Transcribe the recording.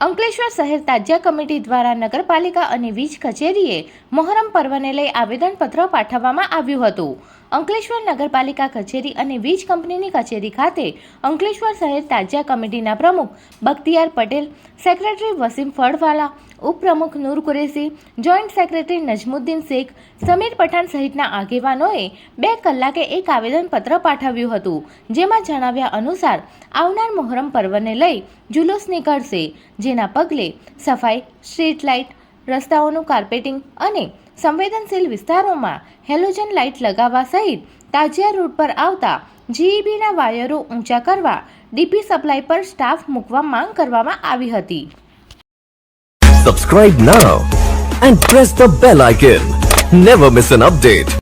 અંકલેશ્વર શહેર તાજિયા કમિટી દ્વારા નગરપાલિકા અને વીજ કચેરીએ મોહરમ પર્વને લઈ આવેદનપત્ર પાઠવવામાં આવ્યું હતું. અંકલેશ્વર નગરપાલિકા કચેરી અને વીજ કંપનીની કચેરી ખાતે અંકલેશ્વર શહેર તાજિયા કમિટીના પ્રમુખ બખ્તિયાર પટેલ, સેક્રેટરી વસીમ ફળવાલા, ઉપપ્રમુખ નૂર કુરેશી, જોઈન્ટ સેક્રેટરી નજમુદ્દીન શેખ, સમીર પઠાણ સહિતના આગેવાનોએ બે કલાકે એક આવેદનપત્ર પાઠવ્યું હતું, જેમાં જણાવ્યા અનુસાર આવનાર મોહરમ પર્વને લઈ જુલુસ નીકળશે, જેના પગલે સફાઈ, સ્ટ્રીટ લાઇટ રસ્તાઓનું કાર્પેટિંગ અને સંવેદનશીલ વિસ્તારોમાં હેલોજન લાઇટ લગાવવા સહિત તાજિયા રૂટ પર આવતા જીઈબીના વાયરો ઊંચા કરવા ડીપી સપ્લાય પર સ્ટાફ મૂકવા માંગ કરવામાં આવી હતી subscribe now and press the bell icon never miss an update.